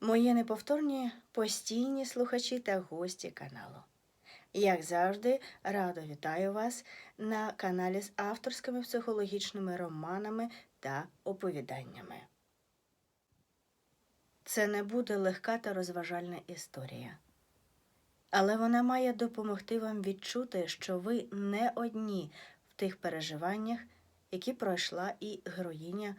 мої неповторні постійні слухачі та гості каналу. Як завжди, радо вітаю вас на каналі з авторськими психологічними романами та оповіданнями. Це не буде легка та розважальна історія, але вона має допомогти вам відчути, що ви не одні в тих переживаннях, які пройшла і героїня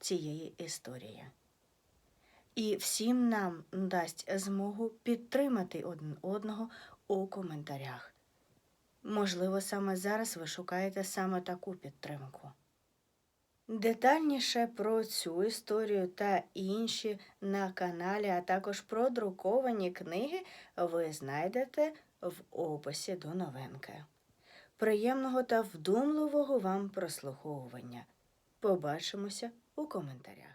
цієї історії. І всім нам дасть змогу підтримати один одного у коментарях. Можливо, саме зараз ви шукаєте саме таку підтримку. Детальніше про цю історію та інші на каналі, а також про друковані книги ви знайдете в описі до новинки. Приємного та вдумливого вам прослуховування. Побачимося у коментарях.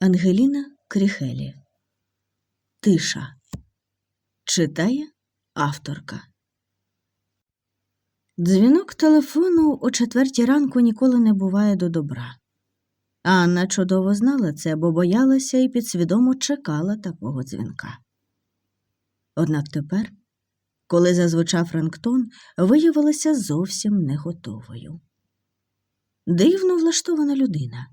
Ангеліна Кріхелі. Тиша. Читає авторка. Дзвінок телефону о четвертій ранку ніколи не буває до добра. Анна чудово знала це, бо боялася і підсвідомо чекала такого дзвінка. Однак тепер, коли зазвучав рингтон, виявилася зовсім не готовою. Дивно влаштована людина.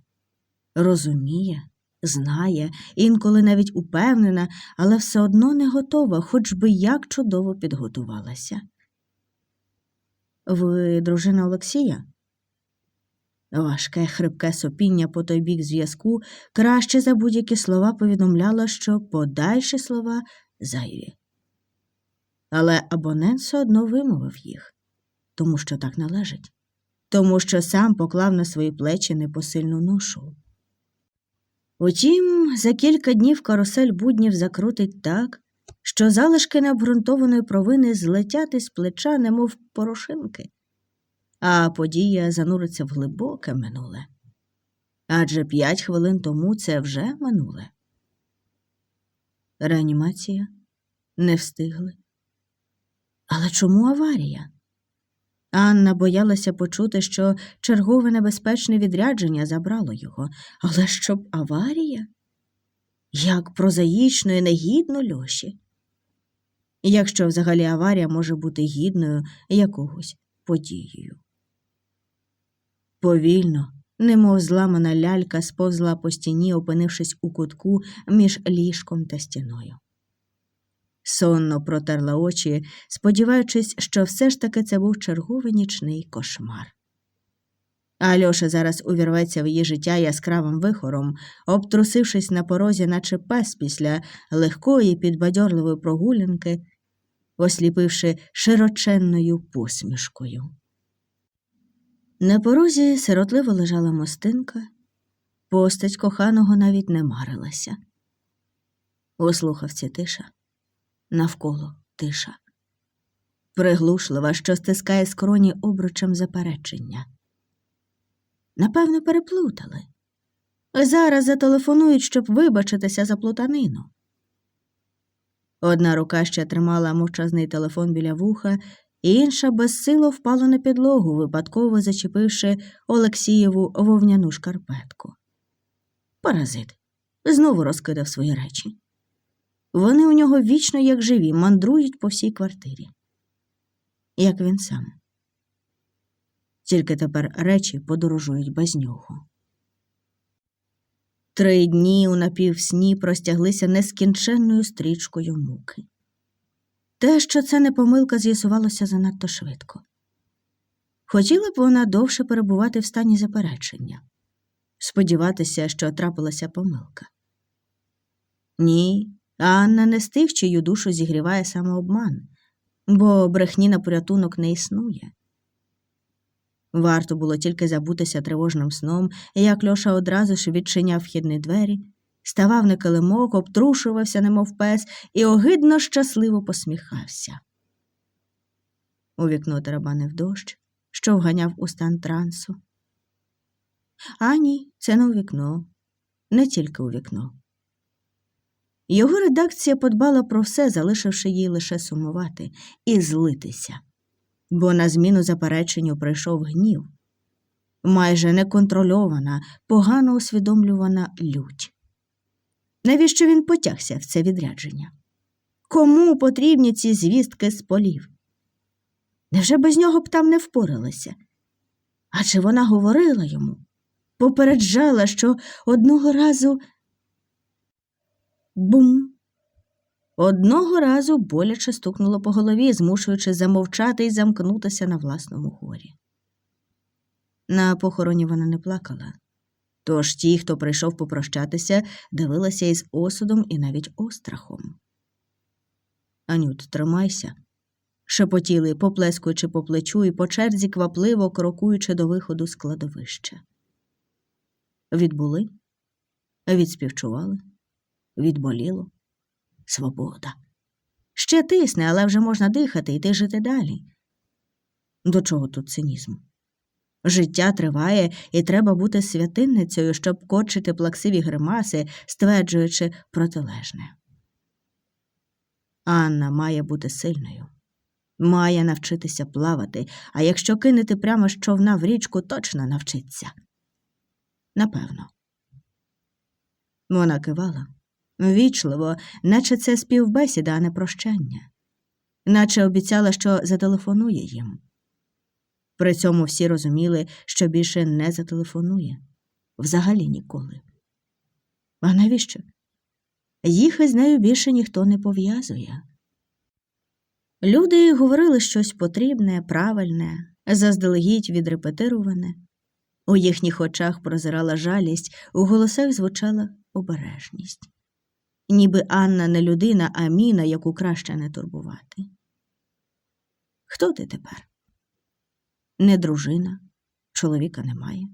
Розуміє, знає, інколи навіть упевнена, але все одно не готова, хоч би як чудово підготувалася. Ви дружина Олексія? Важке, хрипке сопіння по той бік зв'язку краще за будь-які слова повідомляло, що подальші слова зайві. Але абонент все одно вимовив їх, тому що так належить, тому що сам поклав на свої плечі непосильну ношу. Утім, за кілька днів карусель буднів закрутить так, що залишки необґрунтованої провини злетять із плеча, немов порошинки, а подія зануриться в глибоке минуле. Адже п'ять хвилин тому це вже минуле. Реанімація не встигли. Але чому аварія? Анна боялася почути, що чергове небезпечне відрядження забрало його, але щоб аварія? Як прозаїчно і негідно Льоші. Якщо взагалі аварія може бути гідною якогось подією. Повільно, немов зламана лялька, сповзла по стіні, опинившись у кутку між ліжком та стіною. Сонно протерла очі, сподіваючись, що все ж таки це був черговий нічний кошмар. Альоша зараз увірветься в її життя яскравим вихором, обтрусившись на порозі, наче пес після легкої підбадьорливої прогулянки, осліпивши широченною посмішкою. На порозі сиротливо лежала мостинка, постать коханого навіть не марилася. У слухавці тиша навколо тиша. Приглушлива, що стискає скроні обручем заперечення. Напевно, переплутали. Зараз зателефонують, щоб вибачитися за плутанину. Одна рука ще тримала мовчазний телефон біля вуха, інша безсило впала на підлогу, випадково зачепивши Олексієву вовняну шкарпетку. Паразит знову розкидав свої речі. Вони у нього вічно, як живі, мандрують по всій квартирі. Як він сам. Тільки тепер речі подорожують без нього. Три дні у напівсні простяглися нескінченною стрічкою муки. Те, що це не помилка, з'ясувалося занадто швидко. Хотіла б вона довше перебувати в стані заперечення, сподіватися, що трапилася помилка. Ні, Анна не з тих, чию душу зігріває самообман, бо брехні на порятунок не існує. Варто було тільки забутися тривожним сном, як Льоша одразу ж відчиняв вхідні двері, ставав на килимок, обтрушувався, немов пес, і огидно щасливо посміхався. У вікно тарабанив дощ, що вганяв у стан трансу. А ні, це не у вікно, не тільки у вікно. Його редакція подбала про все, залишивши їй лише сумувати і злитися, бо на зміну запереченню прийшов гнів. майже неконтрольована, погано усвідомлювана лють. Навіщо він потягся в це відрядження? Кому потрібні ці звістки з полів? Невже без нього б там не впоралися? А чи вона говорила йому, попереджала, що одного разу бум. Одного разу боляче стукнуло по голові, змушуючи замовчати і замкнутися на власному горі. На похороні вона не плакала. Тож ті, хто прийшов попрощатися, дивилися із осудом і навіть острахом. Анют, тримайся. шепотіли, поплескуючи по плечу і по черзі квапливо крокуючи до виходу з кладовища. Відбули, відспівчували, відболіло. Свобода. Ще тисне, але вже можна дихати йти жити далі. До чого тут цинізм? Життя триває, і треба бути святинницею, щоб корчити плаксиві гримаси, стверджуючи протилежне. Анна має бути сильною, має навчитися плавати, а якщо кинути прямо з човна в річку, точно навчиться. Напевно. Вона кивала. Вічливо, наче це співбесіда, а не прощання, наче обіцяла, що зателефонує їм. При цьому всі розуміли, що більше не зателефонує взагалі ніколи. А навіщо? Їх із нею більше ніхто не пов'язує. Люди говорили щось потрібне, правильне, заздалегідь відрепетироване. У їхніх очах прозирала жалість, у голосах звучала обережність. Ніби Анна не людина, а міна, яку краще не турбувати. Хто ти тепер? Не дружина, чоловіка немає,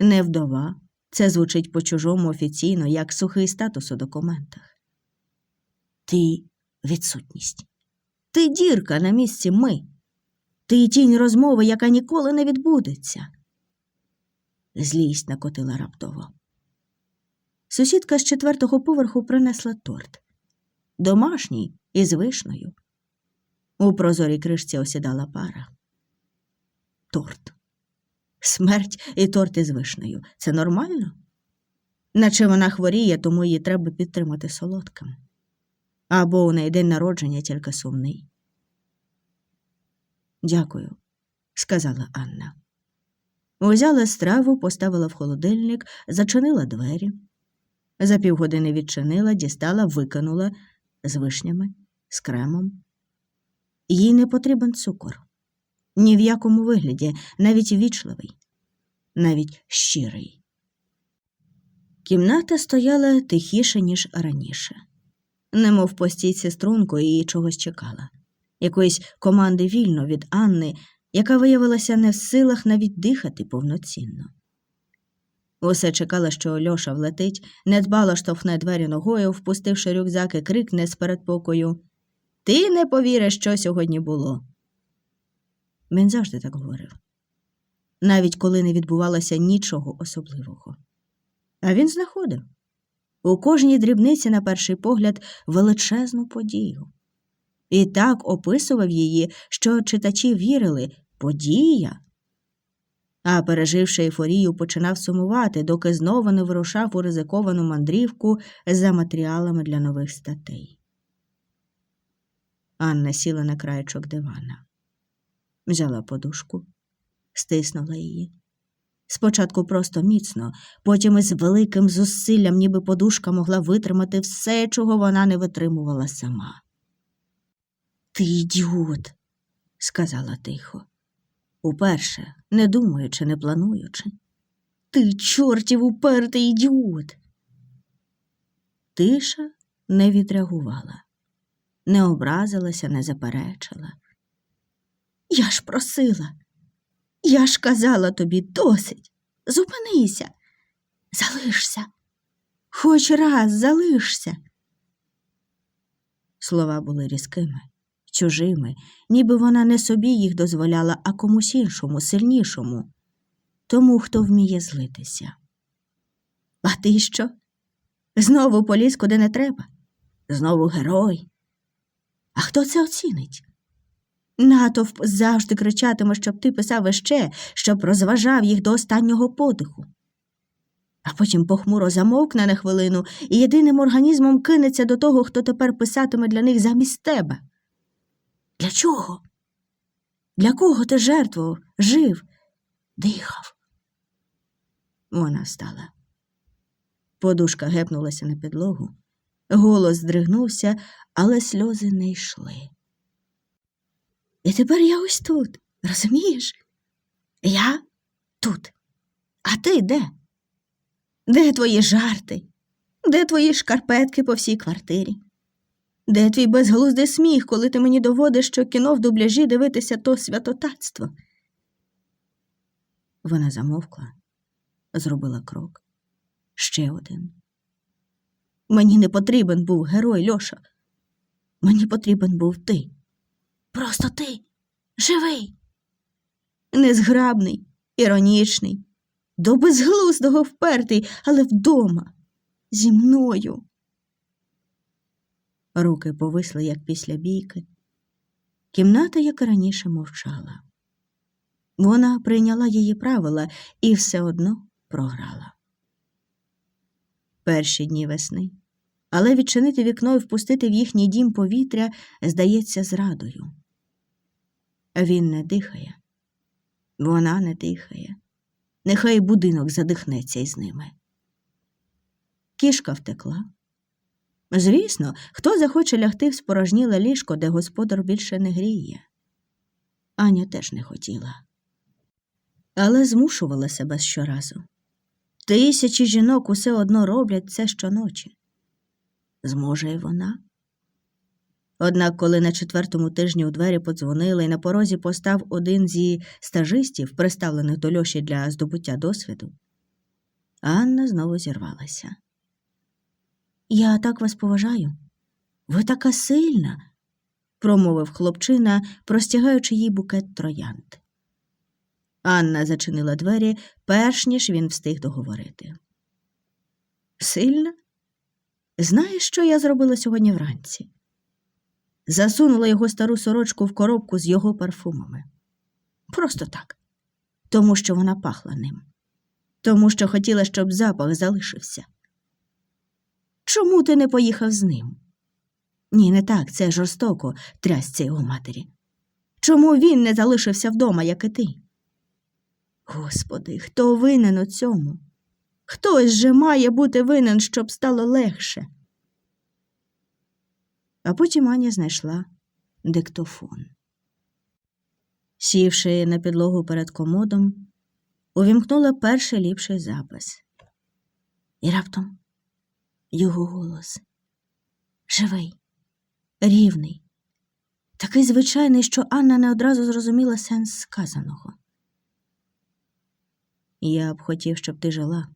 не вдова. Це звучить по-чужому офіційно, як сухий статус у документах. Ти відсутність. Ти дірка на місці ми. Ти тінь розмови, яка ніколи не відбудеться. Злість накотила раптово. Сусідка з четвертого поверху принесла торт. Домашній із вишнею. У прозорій кришці осідала пара. Торт. Смерть і торт із вишнею. Це нормально? Наче вона хворіє, тому її треба підтримати солодким. Або у неї день народження тільки сумний. Дякую, сказала Анна. Узяла страву, поставила в холодильник, зачинила двері. За півгодини відчинила, дістала, викинула з вишнями, з кремом. Їй не потрібен цукор. Ні в якому вигляді, навіть вічливий, навіть щирий. Кімната стояла тихіше, ніж раніше, немов по стійці струнко і чогось чекала, якоїсь команди вільно від Анни, яка виявилася не в силах навіть дихати повноцінно. Усе чекала, що Льоша влетить, недбало штовхне двері ногою, впустивши рюкзак і крикне з передпокою Ти не повіриш, що сьогодні було. Він завжди так говорив, навіть коли не відбувалося нічого особливого. А він знаходив у кожній дрібниці, на перший погляд, величезну подію. І так описував її, що читачі вірили подія. А переживши ейфорію, починав сумувати, доки знову не вирушав у ризиковану мандрівку за матеріалами для нових статей. Анна сіла на краєчок дивана взяла подушку, стиснула її. Спочатку просто міцно, потім із великим зусиллям, ніби подушка могла витримати все, чого вона не витримувала сама. Ти ідіот, сказала тихо, уперше, не думаючи, не плануючи. Ти чортів упертий ідіот. Тиша не відреагувала, не образилася, не заперечила. Я ж просила. Я ж казала тобі досить. Зупинися, залишся. Хоч раз залишся. Слова були різкими, чужими, ніби вона не собі їх дозволяла, а комусь іншому, сильнішому, тому, хто вміє злитися. А ти що? Знову поліз куди не треба? Знову герой. А хто це оцінить? Натовп завжди кричатиме, щоб ти писав іще, щоб розважав їх до останнього подиху. А потім похмуро замовкне на хвилину і єдиним організмом кинеться до того, хто тепер писатиме для них замість тебе. Для чого? Для кого ти жертвував, жив, дихав? Вона встала. Подушка гепнулася на підлогу. Голос здригнувся, але сльози не йшли. І тепер я ось тут, розумієш? Я тут. А ти де? Де твої жарти? Де твої шкарпетки по всій квартирі? Де твій безглуздий сміх, коли ти мені доводиш, що кіно в дубляжі дивитися то святотатство? Вона замовкла, зробила крок. Ще один. Мені не потрібен був герой Льоша. Мені потрібен був ти. Просто ти живий. Незграбний, іронічний, до безглуздого впертий, але вдома, зі мною. Руки повисли, як після бійки. Кімната, як раніше, мовчала. Вона прийняла її правила і все одно програла. Перші дні весни, але відчинити вікно і впустити в їхній дім повітря здається зрадою. Він не дихає, вона не дихає. Нехай будинок задихнеться із ними. Кішка втекла. Звісно, хто захоче лягти в спорожніле ліжко, де господар більше не гріє. Аня теж не хотіла, але змушувала себе щоразу. Тисячі жінок усе одно роблять це щоночі. Зможе й вона. Однак, коли на четвертому тижні у двері подзвонили і на порозі постав один зі стажистів, приставлених до Льоші для здобуття досвіду, Анна знову зірвалася. Я так вас поважаю. Ви така сильна, промовив хлопчина, простягаючи їй букет троянд. Анна зачинила двері, перш ніж він встиг договорити. Сильна? Знаєш, що я зробила сьогодні вранці? Засунула його стару сорочку в коробку з його парфумами. Просто так, тому що вона пахла ним, тому що хотіла, щоб запах залишився. Чому ти не поїхав з ним? Ні, не так, це жорстоко, трясця його матері. Чому він не залишився вдома, як і ти? Господи, хто винен у цьому? Хтось же має бути винен, щоб стало легше. А потім Аня знайшла диктофон. Сівши на підлогу перед комодом, увімкнула перший ліпший запис. І раптом його голос живий, рівний, такий звичайний, що Анна не одразу зрозуміла сенс сказаного. Я б хотів, щоб ти жила,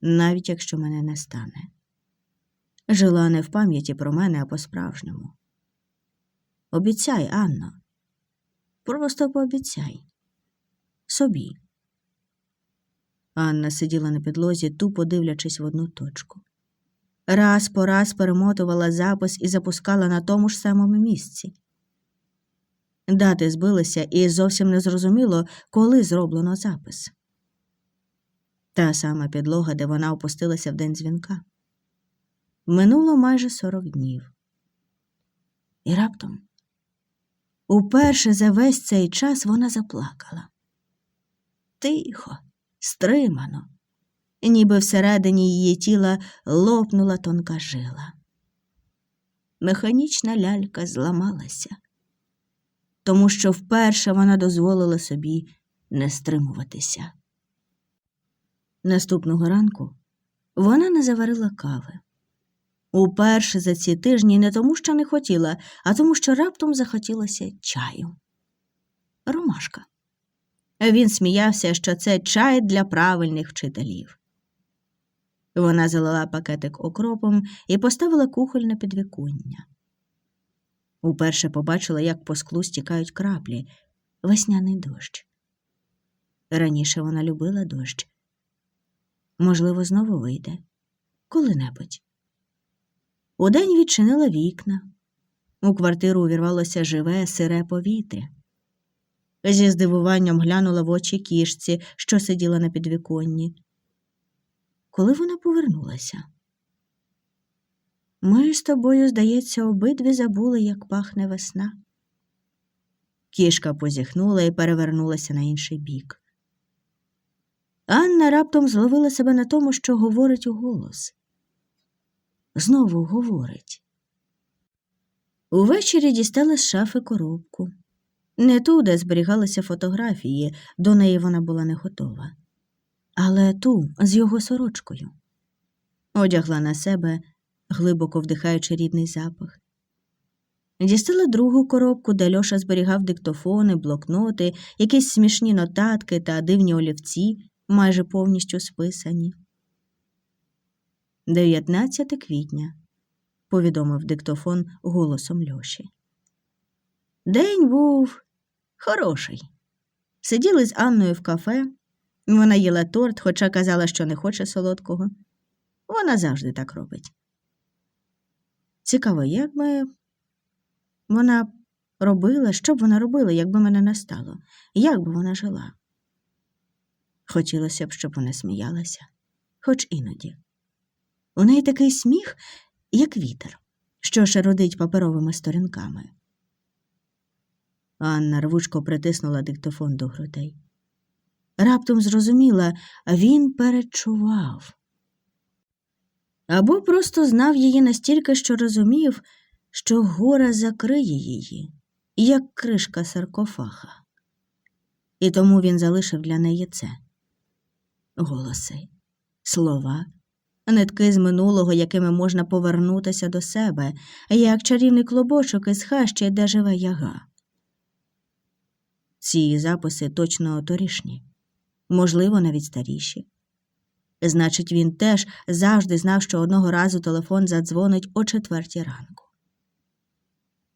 навіть якщо мене не стане. Жила не в пам'яті про мене, а по-справжньому. Обіцяй, Анно, просто пообіцяй собі. Анна сиділа на підлозі, тупо дивлячись в одну точку. Раз по раз перемотувала запис і запускала на тому ж самому місці. Дати збилися, і зовсім не зрозуміло, коли зроблено запис. Та сама підлога, де вона опустилася в день дзвінка. Минуло майже сорок днів. І раптом, уперше за весь цей час вона заплакала. Тихо, стримано, ніби всередині її тіла лопнула тонка жила. Механічна лялька зламалася, тому що вперше вона дозволила собі не стримуватися. Наступного ранку вона не заварила кави. Уперше за ці тижні не тому, що не хотіла, а тому, що раптом захотілося чаю. Ромашка. Він сміявся, що це чай для правильних вчителів. Вона залила пакетик окропом і поставила кухоль на підвіконня. Уперше побачила, як по склу стікають краплі весняний дощ. Раніше вона любила дощ. Можливо, знову вийде коли-небудь. Удень відчинила вікна, У квартиру увірвалося живе, сире повітря. Зі здивуванням глянула в очі кішці, що сиділа на підвіконні. Коли вона повернулася, ми з тобою, здається, обидві забули, як пахне весна. Кішка позіхнула і перевернулася на інший бік. Анна раптом зловила себе на тому, що говорить у голос. Знову говорить. Увечері дістала з шафи коробку. Не ту, де зберігалися фотографії, до неї вона була не готова, але ту з його сорочкою. Одягла на себе, глибоко вдихаючи рідний запах. Дістала другу коробку, де Льоша зберігав диктофони, блокноти, якісь смішні нотатки та дивні олівці, майже повністю списані. 19 квітня, повідомив диктофон голосом Льоші. День був хороший. Сиділи з Анною в кафе. Вона їла торт, хоча казала, що не хоче солодкого. Вона завжди так робить. Цікаво, як би вона робила, що б вона робила, якби мене не стало, як би вона жила. Хотілося б, щоб вона сміялася, хоч іноді. У неї такий сміх, як вітер, що шародить паперовими сторінками. Анна рвучко притиснула диктофон до грудей. Раптом зрозуміла, він перечував. Або просто знав її настільки, що розумів, що гора закриє її, як кришка саркофага. І тому він залишив для неї це голоси, слова, нитки з минулого, якими можна повернутися до себе, як чарівний клобочок із хащі, де живе яга. Ці записи точно торішні, можливо, навіть старіші. Значить, він теж завжди знав, що одного разу телефон задзвонить о четвертій ранку.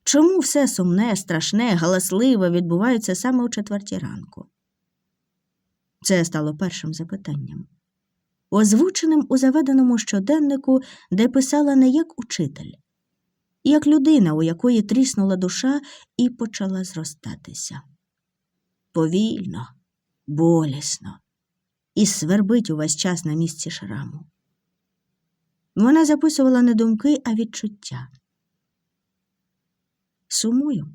Чому все сумне, страшне, галасливе відбувається саме о четвертій ранку? Це стало першим запитанням, озвученим у заведеному щоденнику, де писала не як учитель, як людина, у якої тріснула душа і почала зростатися. Повільно, болісно і свербить увесь час на місці шраму. Вона записувала не думки, а відчуття. Сумую,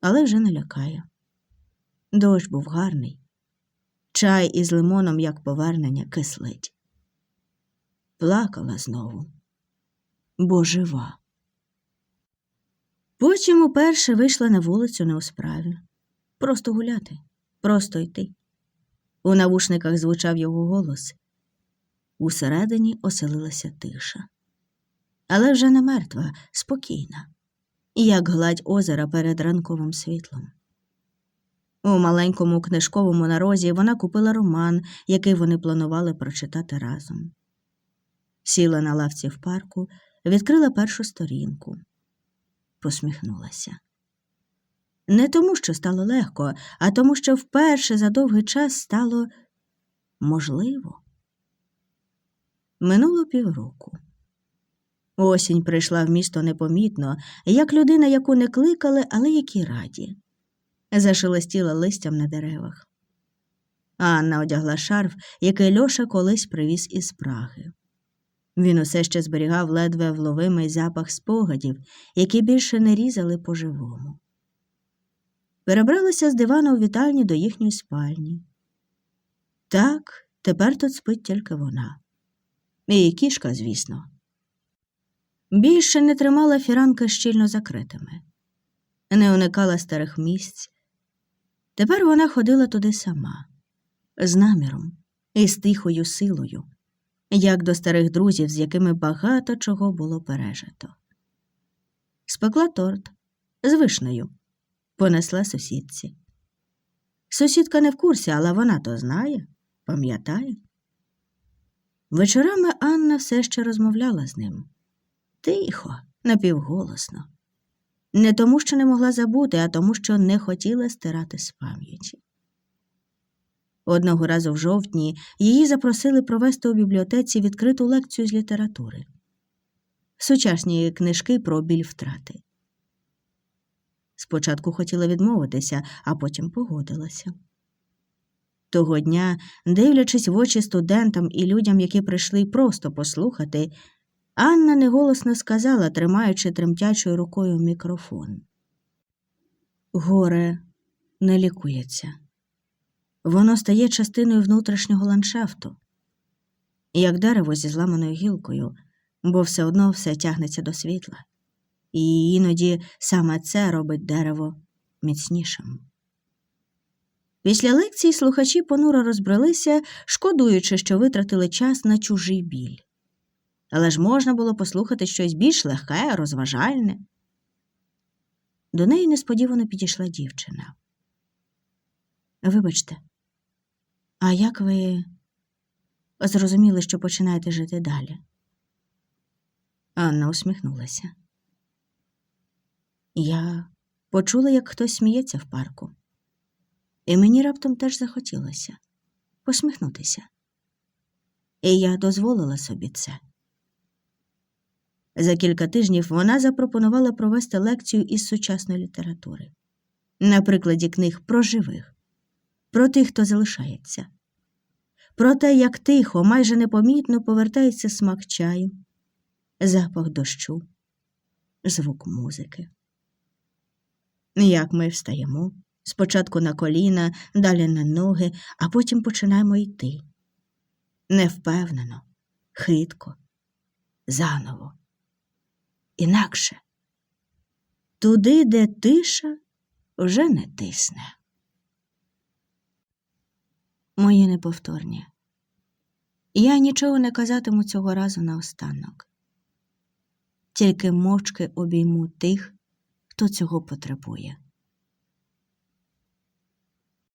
але вже не лякає. Дощ був гарний. Чай із лимоном, як повернення, кислить. Плакала знову, бо жива. Потім уперше вийшла на вулицю не у справі. Просто гуляти, просто йти. У навушниках звучав його голос. Усередині оселилася тиша. Але вже не мертва, спокійна, як гладь озера перед ранковим світлом. У маленькому книжковому нарозі вона купила роман, який вони планували прочитати разом. Сіла на лавці в парку, відкрила першу сторінку, посміхнулася. Не тому, що стало легко, а тому, що вперше за довгий час стало можливо. Минуло півроку. Осінь прийшла в місто непомітно, як людина, яку не кликали, але які раді. Зашелестіла листям на деревах. Анна одягла шарф, який Льоша колись привіз із Праги. Він усе ще зберігав ледве вловимий запах спогадів, які більше не різали по-живому перебралися з дивана у вітальні до їхньої спальні. Так, тепер тут спить тільки вона. І кішка, звісно. Більше не тримала фіранки щільно закритими, не уникала старих місць. Тепер вона ходила туди сама, з наміром і з тихою силою, як до старих друзів, з якими багато чого було пережито. Спекла торт з вишнею понесла сусідці. Сусідка не в курсі, але вона то знає, пам'ятає. Вечорами Анна все ще розмовляла з ним. Тихо, напівголосно. Не тому, що не могла забути, а тому, що не хотіла стирати з пам'яті. Одного разу в жовтні її запросили провести у бібліотеці відкриту лекцію з літератури. Сучасні книжки про біль втрати. Спочатку хотіла відмовитися, а потім погодилася. Того дня, дивлячись в очі студентам і людям, які прийшли просто послухати, Анна неголосно сказала, тримаючи тремтячою рукою мікрофон. Горе не лікується. Воно стає частиною внутрішнього ландшафту, як дерево зі зламаною гілкою, бо все одно все тягнеться до світла. І іноді саме це робить дерево міцнішим. Після лекції слухачі понуро розбрелися, шкодуючи, що витратили час на чужий біль. Але ж можна було послухати щось більш легке, розважальне. До неї несподівано підійшла дівчина. Вибачте, а як ви зрозуміли, що починаєте жити далі? Анна усміхнулася. Я почула, як хтось сміється в парку, і мені раптом теж захотілося посміхнутися. І я дозволила собі це. За кілька тижнів вона запропонувала провести лекцію із сучасної літератури, на прикладі книг про живих, про тих, хто залишається, про те, як тихо, майже непомітно повертається смак чаю, запах дощу, звук музики. Як ми встаємо спочатку на коліна, далі на ноги, а потім починаємо йти. Невпевнено, хитко, заново, інакше. Туди, де тиша вже не тисне. Мої неповторні. Я нічого не казатиму цього разу наостанок. Тільки мовчки обійму тих, хто цього потребує.